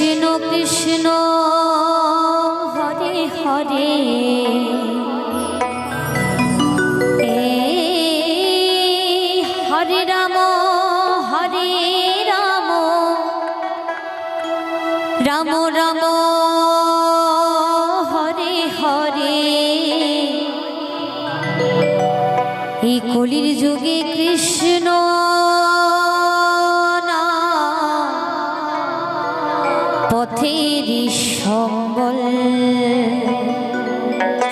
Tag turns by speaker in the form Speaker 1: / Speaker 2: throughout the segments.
Speaker 1: কৃষ্ণ কৃষ্ণ হরে হরে হরে রাম হরে রাম রাম রাম হরে হরে এই কলির যুগে কৃষ্ণ পথের সম্বল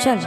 Speaker 1: চল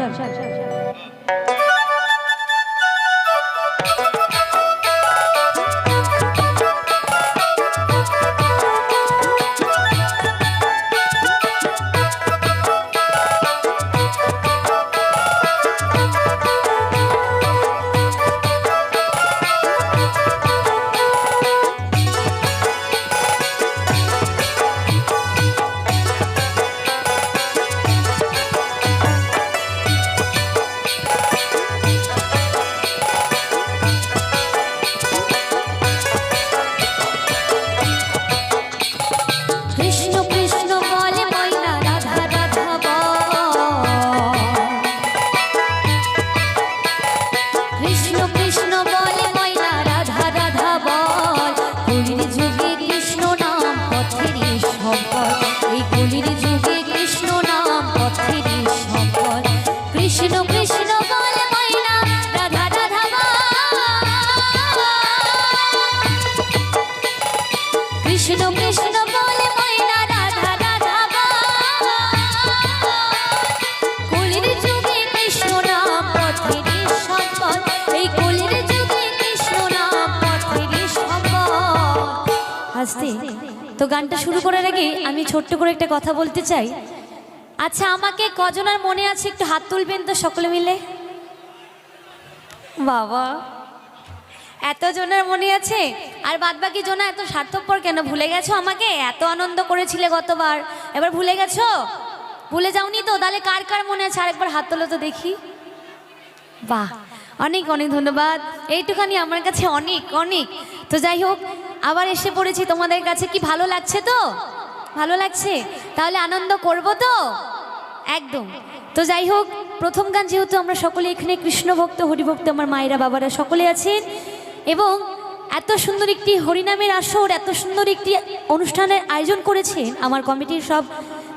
Speaker 2: আসতে তো গানটা শুরু করার আগে আমি ছোট্ট করে একটা কথা বলতে চাই আচ্ছা আমাকে কজনার মনে আছে একটু হাত তুলবেন তো সকলে মিলে বাবা এত জনের মনে আছে আর বাদ বাকি জনা এত স্বার্থপর কেন ভুলে গেছো আমাকে এত আনন্দ করেছিলে গতবার এবার ভুলে গেছো ভুলে যাওনি তো তাহলে কার কার মনে আছে আরেকবার হাত তোলো তো দেখি বাহ অনেক অনেক ধন্যবাদ এইটুখানি আমার কাছে অনেক অনেক তো যাই হোক আবার এসে পড়েছি তোমাদের কাছে কি ভালো লাগছে তো ভালো লাগছে তাহলে আনন্দ করব তো একদম তো যাই হোক প্রথম গান যেহেতু আমরা সকলে এখানে কৃষ্ণভক্ত হরিভক্ত আমার মায়েরা বাবারা সকলে আছেন এবং এত সুন্দর একটি হরিনামের আসর এত সুন্দর একটি অনুষ্ঠানের আয়োজন করেছে আমার কমিটির সব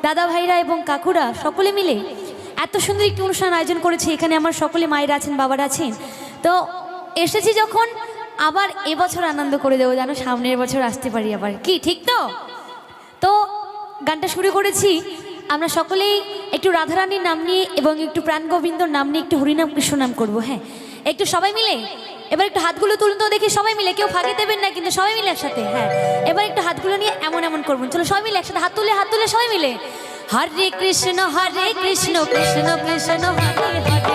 Speaker 2: দাদা ভাইরা এবং কাকুরা সকলে মিলে এত সুন্দর একটি অনুষ্ঠান আয়োজন করেছে এখানে আমার সকলে মায়েরা আছেন বাবারা আছেন তো এসেছি যখন আবার এবছর আনন্দ করে দেবো যেন সামনের বছর আসতে পারি আবার কি ঠিক তো তো গানটা শুরু করেছি আমরা সকলেই একটু রাধারানীর নাম নিয়ে এবং একটু প্রাণ গোবিন্দর নাম নিয়ে একটু হরিনাম কৃষ্ণ নাম করবো হ্যাঁ একটু সবাই মিলে এবার একটু হাতগুলো তুলুন তো দেখি সবাই মিলে কেউ ফাঁকে দেবেন না কিন্তু সবাই মিলে একসাথে হ্যাঁ এবার একটু হাতগুলো নিয়ে এমন এমন করবেন চলো সবাই মিলে একসাথে হাত তুলে হাত তুলে সবাই মিলে
Speaker 1: হরে কৃষ্ণ হরে কৃষ্ণ কৃষ্ণ কৃষ্ণ হরে হরে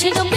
Speaker 1: She don't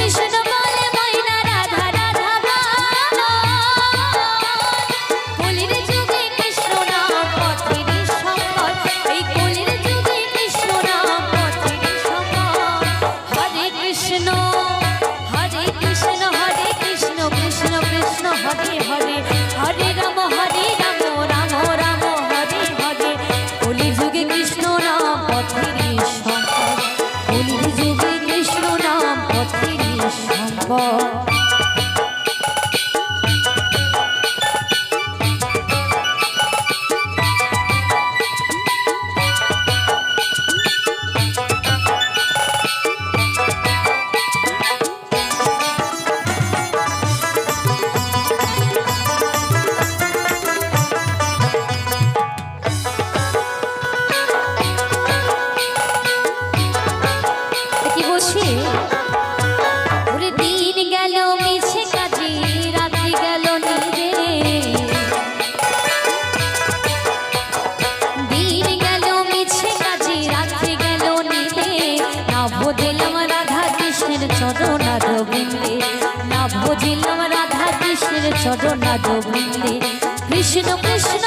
Speaker 1: ঘটনা যোগ মিলে কৃষ্ণ কৃষ্ণ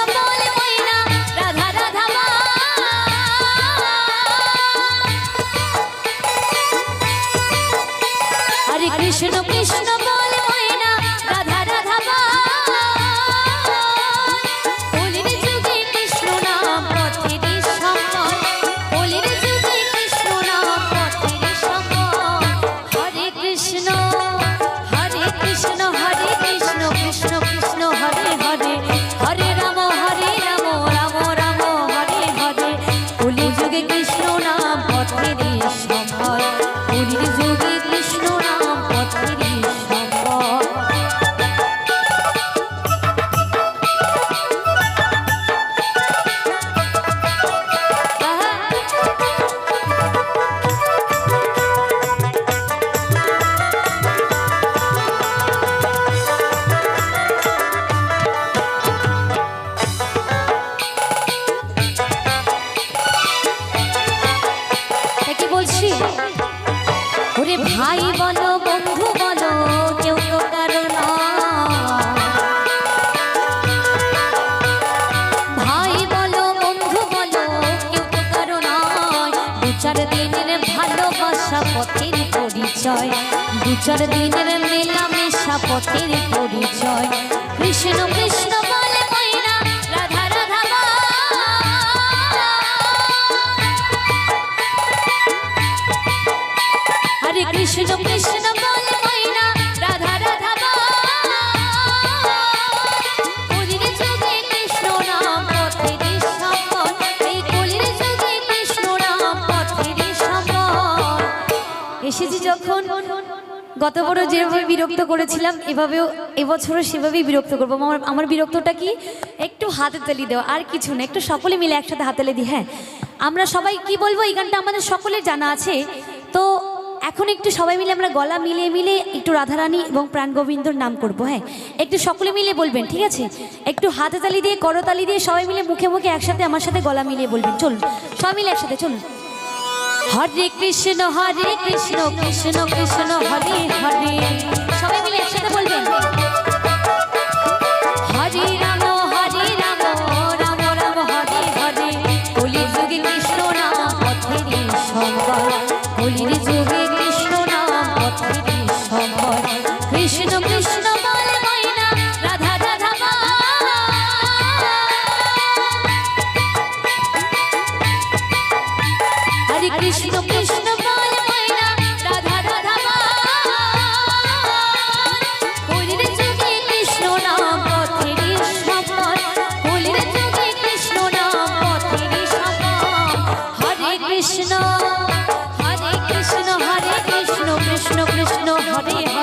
Speaker 1: ভাই বলো বন্ধু বলো কেউ তো কারণ ভাই বলো বন্ধু বলো কেউ তো কারণ দু চার দিনের ভালোবাসা পথের পরিচয় দু চার দিনের মেলামেশা পথের
Speaker 2: গত বড় যেভাবে বিরক্ত করেছিলাম এভাবেও এবছরও সেভাবেই বিরক্ত করব আমার আমার বিরক্তটা কি একটু হাতে তালি দেওয়া আর কিছু না একটু সকলে মিলে একসাথে হাতালে দিই হ্যাঁ আমরা সবাই কি বলবো এই গানটা আমাদের সকলের জানা আছে তো এখন একটু সবাই মিলে আমরা গলা মিলিয়ে মিলে একটু রাধারানী এবং প্রাণ গোবিন্দর নাম করব হ্যাঁ একটু সকলে মিলে বলবেন ঠিক আছে একটু হাতে তালি দিয়ে করতালি দিয়ে সবাই মিলে মুখে মুখে একসাথে আমার সাথে গলা মিলিয়ে বলবেন চলুন সবাই মিলে একসাথে চলুন হরে
Speaker 1: কৃষ্ণ হরে কৃষ্ণ কৃষ্ণ কৃষ্ণ হরে হরে সবাই মিলে একসাথে বলবেন কৃষ্ণ হরে